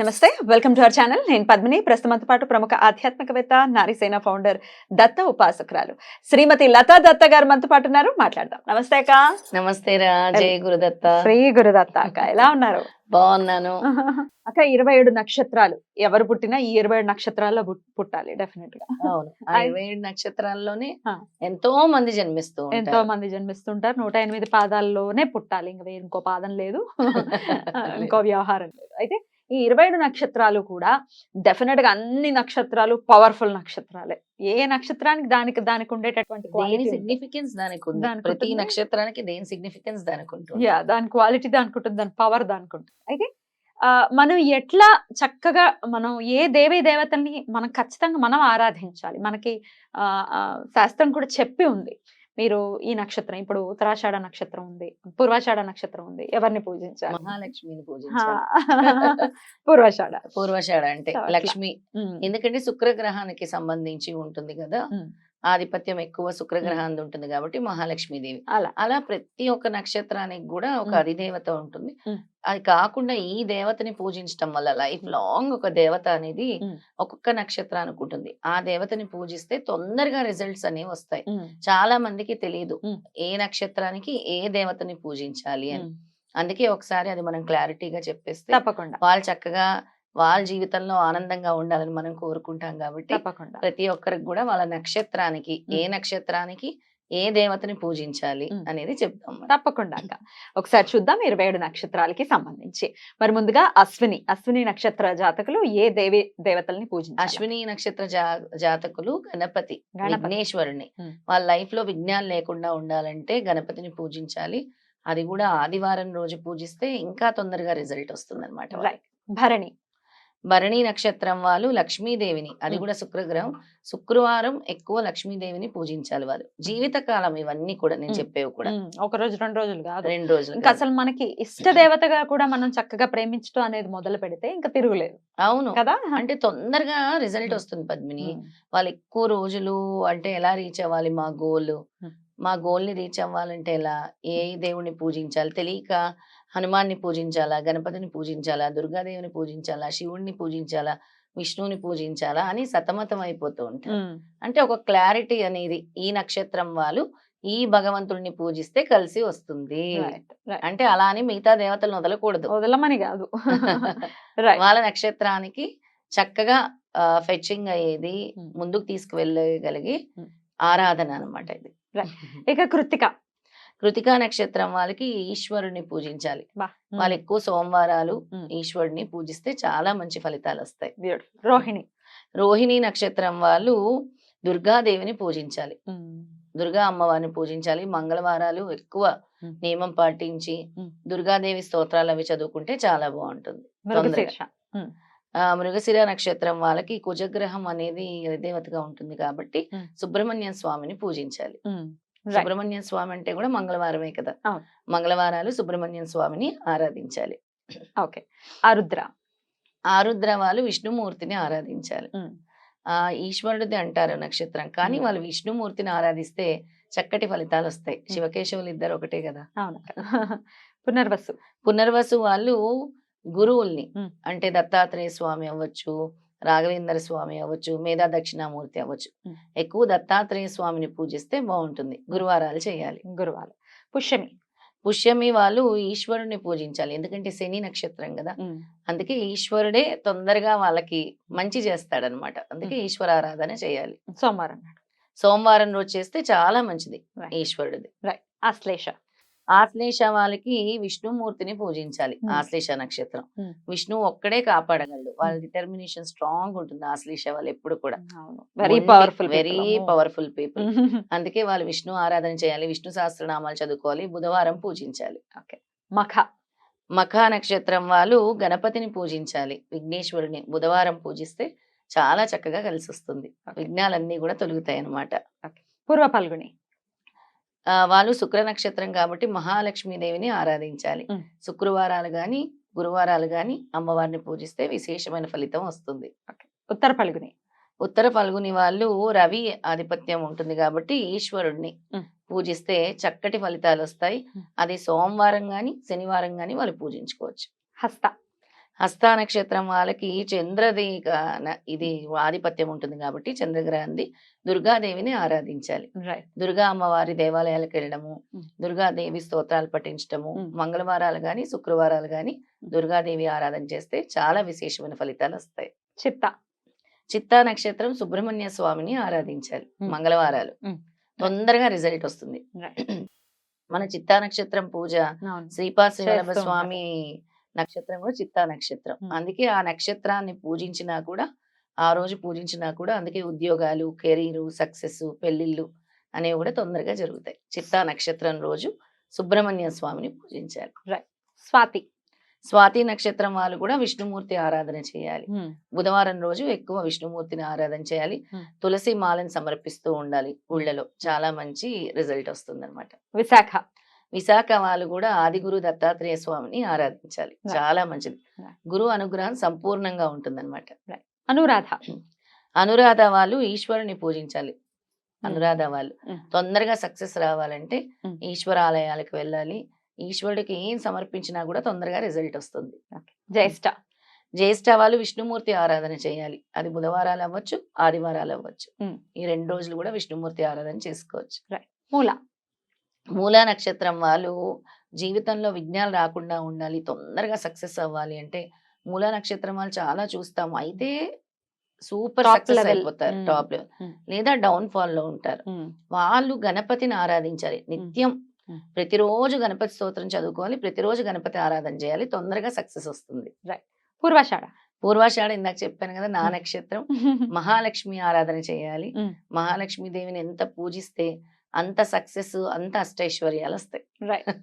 నమస్తే welcome to our channel. నేను పద్మిని. ప్రస్తుతంతో పాటు ప్రముఖ ఆధ్యాత్మికవేత్త నారీసేన ఫౌండర్ దత్త ఉపాసకురాలు శ్రీమతి లతా దత్త గారు మనతో పాటు ఉన్నారు. మాట్లాడదాం. నమస్తే అక్క. నమస్తే రా. జయ గురుదత్త శ్రీ గురుదత్త అక్క. ఎలా ఉన్నారు? బాగున్నాను. అక్క ఇరవై ఏడు నక్షత్రాలు. ఎవరు పుట్టినా ఈ ఇరవై ఏడు నక్షత్రాల్లో పుట్- పుట్టాలి డెఫినెట్గా ఇరవై ఏడు నక్షత్రాల్లోనే. ఎంతో మంది జన్మిస్తూ ఎంతో మంది జన్మిస్తుంటారు. నూట ఎనిమిది పాదాల్లోనే పుట్టాలి. ఇంకా ఇంకో పాదం లేదు. ఇంకో వ్యవహారం లేదు. అయితే ఈ ఇరవై నక్షత్రాలు కూడా డెఫినెట్గా అన్ని నక్షత్రాలు పవర్ఫుల్ నక్షత్రాలే. ఏ నక్షత్రానికి దానికి దానికి ఉండేటటువంటి. సిగ్నిఫికెన్స్ దానికి ప్రతి. నక్షత్రానికి దేని సిగ్నిఫికెన్స్ దానికి ఉంటుంది? యా దాని క్వాలిటీ దానికి ఉంటుంది దాని పవర్ దానికి ఉంటుంది. అయితే ఆ, మనం ఎట్లా చక్కగా మనం ఏ దేవీ దేవతల్ని మనం ఖచ్చితంగా మనం ఆరాధించాలి? మనకి శాస్త్రం కూడా చెప్పి ఉంది. మీరు ఈ నక్షత్రం ఇప్పుడు ఉత్తరాషాఢ నక్షత్రం ఉంది పూర్వాషాఢ నక్షత్రం ఉంది ఎవరిని పూజించాలి? మహాలక్ష్మిని పూజించాలి. పూర్వాషాఢ. పూర్వషాఢ అంటే. లక్ష్మి. ఎందుకంటే శుక్రగ్రహానికి సంబంధించి ఉంటుంది కదా. ఆధిపత్యం ఎక్కువ శుక్రగ్రహానికి ఉంటుంది కాబట్టి మహాలక్ష్మి దేవి అలా అలా ప్రతి ఒక్క నక్షత్రానికి కూడా ఒక. అధిదేవత ఉంటుంది. అది కాకుండా ఈ దేవతని పూజించడం వల్ల లైఫ్ లాంగ్ ఒక దేవత అనేది. ఒక్కొక్క నక్షత్రానికి ఉంటుంది ఆ దేవతని పూజిస్తే తొందరగా రిజల్ట్స్ అనేవి వస్తాయి చాలా మందికి తెలియదు. ఏ నక్షత్రానికి ఏ దేవతని పూజించాలి అని. అందుకే ఒకసారి అది మనం క్లారిటీగా చెప్పేస్తే తప్పకుండా వాళ్ళు చక్కగా వాళ్ళ జీవితంలో ఆనందంగా ఉండాలని మనం కోరుకుంటాం కాబట్టి తప్పకుండా ప్రతి ఒక్కరికి కూడా వాళ్ళ నక్షత్రానికి ఏ. నక్షత్రానికి ఏ దేవతని పూజించాలి. అనేది చెప్తాం. తప్పకుండా ఒకసారి చూద్దాం ఇరవై ఏడు నక్షత్రాలకి సంబంధించి మరి ముందుగా అశ్విని అశ్విని నక్షత్ర జాతకులు ఏ దేవి దేవతల్ని పూజించాలి అశ్విని నక్షత్ర జా- జాతకులు గణపతి. విఘ్నేశ్వరుని. వాళ్ళ లైఫ్లో విఘ్నాలు లేకుండా ఉండాలంటే గణపతిని పూజించాలి అది కూడా ఆదివారం రోజు పూజిస్తే ఇంకా తొందరగా రిజల్ట్ వస్తుంది అనమాట. భరణి భరణి నక్షత్రం వాళ్ళు లక్ష్మీదేవిని. అది. కూడా శుక్రగ్రహం. శుక్రవారం ఎక్కువ లక్ష్మీదేవిని పూజించాలి వాళ్ళు. జీవితకాలం ఇవన్నీ కూడా నేను. చెప్పేవి కూడా. ఒక రోజు రెండు రోజులు కాదు. రెండు రోజులు ఇంకా. అసలు మనకి ఇష్ట దేవతగా కూడా మనం చక్కగా ప్రేమించడం అనేది మొదలు పెడితే ఇంకా తిరుగులేదు. అవును. కదా? అంటే తొందరగా రిజల్ట్. వస్తుంది పద్మిని. వాళ్ళు ఎక్కువ రోజులు అంటే ఎలా రీచ్ అవ్వాలి మా గోల్. మా గోల్ని రీచ్ అవ్వాలంటే ఎలా? ఏ దేవుణ్ణి పూజించాలి? తెలియక హనుమాన్ని పూజించాలా గణపతిని పూజించాలా దుర్గాదేవిని పూజించాలా శివుణ్ణి పూజించాలా విష్ణువుని పూజించాలా అని సతమతం అయిపోతూ ఉంటారు అంటే ఒక క్లారిటీ అనేది ఈ నక్షత్రం వాళ్ళు ఈ భగవంతుడిని పూజిస్తే కలిసి వస్తుంది. అంటే అలా అని మిగతా దేవతలను వదలకూడదు వదలమని కాదు వాళ్ళ నక్షత్రానికి చక్కగా ఫెచ్చింగ్ అయ్యేది. ముందుకు తీసుకువెళ్ళగలిగి. ఆరాధన అన్నమాట ఇది. ఇక కృతిక కృతికా నక్షత్రం వాళ్ళకి ఈశ్వరుని పూజించాలి. వాళ్ళు ఎక్కువ సోమవారాలు ఈశ్వరుని పూజిస్తే చాలా మంచి ఫలితాలు వస్తాయి. రోహిణి. రోహిణి నక్షత్రం వాళ్ళు దుర్గాదేవిని పూజించాలి. దుర్గా అమ్మవారిని పూజించాలి. మంగళవారాలు ఎక్కువ. నియమం పాటించి. దుర్గాదేవి స్తోత్రాలు అవి చదువుకుంటే చాలా బాగుంటుంది. మృగశిర. నక్షత్రం వాళ్ళకి కుజగ్రహం అనేది దేవతగా ఉంటుంది కాబట్టి. సుబ్రహ్మణ్య స్వామిని పూజించాలి. సుబ్రహ్మణ్య స్వామి అంటే కూడా మంగళవారమే కదా. మంగళవారాలు సుబ్రహ్మణ్య స్వామిని ఆరాధించాలి. ఓకే. ఆరుద్ర. ఆరుద్ర వాళ్ళు విష్ణుమూర్తిని ఆరాధించాలి. ఆ ఈశ్వరుడిది అంటారు నక్షత్రం. కానీ. వాళ్ళు విష్ణుమూర్తిని ఆరాధిస్తే చక్కటి ఫలితాలు వస్తాయి. శివకేశవులు ఇద్దరు ఒకటే కదా. అవును. పునర్వసు. పునర్వసు వాళ్ళు గురువుల్ని. అంటే దత్తాత్రేయ స్వామి అవ్వచ్చు రాఘవేంద్ర స్వామి అవ్వచ్చు మేధా దక్షిణామూర్తి అవ్వచ్చు. ఎక్కువ దత్తాత్రేయ స్వామిని పూజిస్తే బాగుంటుంది. గురువారాలు చేయాలి. గురువాలు పుష్యమి. పుష్యమి వాళ్ళు ఈశ్వరుని పూజించాలి. ఎందుకంటే శని నక్షత్రం కదా. అందుకే ఈశ్వరుడే తొందరగా వాళ్ళకి మంచి చేస్తాడనమాట అందుకే ఈశ్వరారాధన చేయాలి. సోమవారం సోమవారం రోజు చేస్తే చాలా మంచిది. ఈశ్వరుడిది. ఆశ్లేష ఆశ్లేష వాళ్ళకి విష్ణుమూర్తిని పూజించాలి. ఆశ్లేష నక్షత్రం. విష్ణు ఒక్కడే కాపాడగలడు. వాళ్ళ డిటర్మినేషన్ స్ట్రాంగ్ ఉంటుంది ఆశ్లేష వాళ్ళు ఎప్పుడు కూడా. Very powerful very powerful people అందుకే వాళ్ళు విష్ణు ఆరాధన చేయాలి విష్ణు సహస్రనామాలు చదువుకోవాలి బుధవారం పూజించాలి. మఖ. మఖా నక్షత్రం వాళ్ళు గణపతిని పూజించాలి విఘ్నేశ్వరుని బుధవారం పూజిస్తే చాలా చక్కగా కలిసి వస్తుంది. విఘ్నాలన్నీ కూడా తొలుగుతాయి అన్నమాట పూర్వ పల్గుని వాళ్ళు శుక్ర నక్షత్రం కాబట్టి మహాలక్ష్మీదేవిని ఆరాధించాలి. శుక్రవారాలు గాని గురువారాలు గాని అమ్మవారిని పూజిస్తే విశేషమైన ఫలితం వస్తుంది. ఉత్తర పల్గుని. ఉత్తర ఫల్గుని వాళ్ళు రవి ఆధిపత్యం ఉంటుంది కాబట్టి ఈశ్వరుణ్ణి Mm. పూజిస్తే చక్కటి ఫలితాలు వస్తాయి. అది సోమవారం గాని శనివారం గాని వాళ్ళు పూజించుకోవచ్చు. హస్త. హస్త నక్షత్రం వాళ్ళకి చంద్రది ఇది ఆధిపత్యం ఉంటుంది కాబట్టి చంద్రగ్రహంది దుర్గాదేవిని ఆరాధించాలి దుర్గా అమ్మవారి దేవాలయాలకు వెళ్ళడము. దుర్గాదేవి స్తోత్రాలు పఠించడము. మంగళవారాలు గాని శుక్రవారాలు గాని దుర్గాదేవి ఆరాధన చేస్తే చాలా విశేషమైన ఫలితాలు వస్తాయి చిత్త చిత్తా నక్షత్రం సుబ్రహ్మణ్య స్వామిని ఆరాధించాలి. మంగళవారాలు. తొందరగా రిజల్ట్ వస్తుంది. మన చిత్తా నక్షత్రం పూజ ఉంటారు. స్వామి నక్షత్రం కూడా చిత్తా నక్షత్రం. అందుకే ఆ నక్షత్రాన్ని పూజించినా కూడా ఆ రోజు పూజించినా కూడా అందుకే ఉద్యోగాలు కెరీరు సక్సెస్ పెళ్ళిళ్ళు అనేవి కూడా తొందరగా జరుగుతాయి. చిత్తా నక్షత్రం రోజు సుబ్రహ్మణ్య స్వామిని పూజించాలి. స్వాతి. స్వాతి నక్షత్రం వాళ్ళు కూడా విష్ణుమూర్తి ఆరాధన చేయాలి. బుధవారం రోజు ఎక్కువ విష్ణుమూర్తిని ఆరాధన చేయాలి. తులసి మాలను సమర్పిస్తూ ఉండాలి ఊళ్ళలో. చాలా మంచి రిజల్ట్ వస్తుంది విశాఖ. విశాఖ వాళ్ళు కూడా ఆదిగురు దత్తాత్రేయ స్వామిని ఆరాధించాలి. చాలా మంచిది. గురువు అనుగ్రహం సంపూర్ణంగా ఉంటుందన్నమాట. అనురాధ. అనురాధ వాళ్ళు ఈశ్వరుని పూజించాలి. అనురాధ వాళ్ళు. తొందరగా సక్సెస్ రావాలంటే. ఈశ్వరాలయాలకు వెళ్ళాలి. ఈశ్వరుడికి ఏం సమర్పించినా కూడా తొందరగా రిజల్ట్ వస్తుంది. జ్యేష్ఠ. జ్యేష్ఠ వాళ్ళు విష్ణుమూర్తి ఆరాధన చేయాలి. అది బుధవారాలు అవ్వచ్చు ఆదివారాలు అవ్వచ్చు. ఈ రెండు రోజులు కూడా విష్ణుమూర్తి ఆరాధన చేసుకోవచ్చు. మూల. మూలా నక్షత్రం వాళ్ళు జీవితంలో విఘ్నాలు రాకుండా ఉండాలి తొందరగా సక్సెస్ అవ్వాలి అంటే మూలా నక్షత్రం వాళ్ళు చాలా చూస్తాము అయితే సూపర్ సక్సెస్. అయిపోతారు. Top level. లేదా డౌన్ ఫాల్లో ఉంటారు వాళ్ళు గణపతిని ఆరాధించాలి నిత్యం. ప్రతిరోజు గణపతి స్తోత్రం చదువుకోవాలి ప్రతిరోజు గణపతి ఆరాధన చేయాలి తొందరగా సక్సెస్ వస్తుంది పూర్వాషాఢ పూర్వాషాఢ ఇందాక చెప్పాను కదా నా నక్షత్రం మహాలక్ష్మి ఆరాధన చేయాలి. మహాలక్ష్మి దేవిని ఎంత పూజిస్తే అంత సక్సెస్ అంత అష్టైశ్వర్యాలు వస్తాయి రైట్.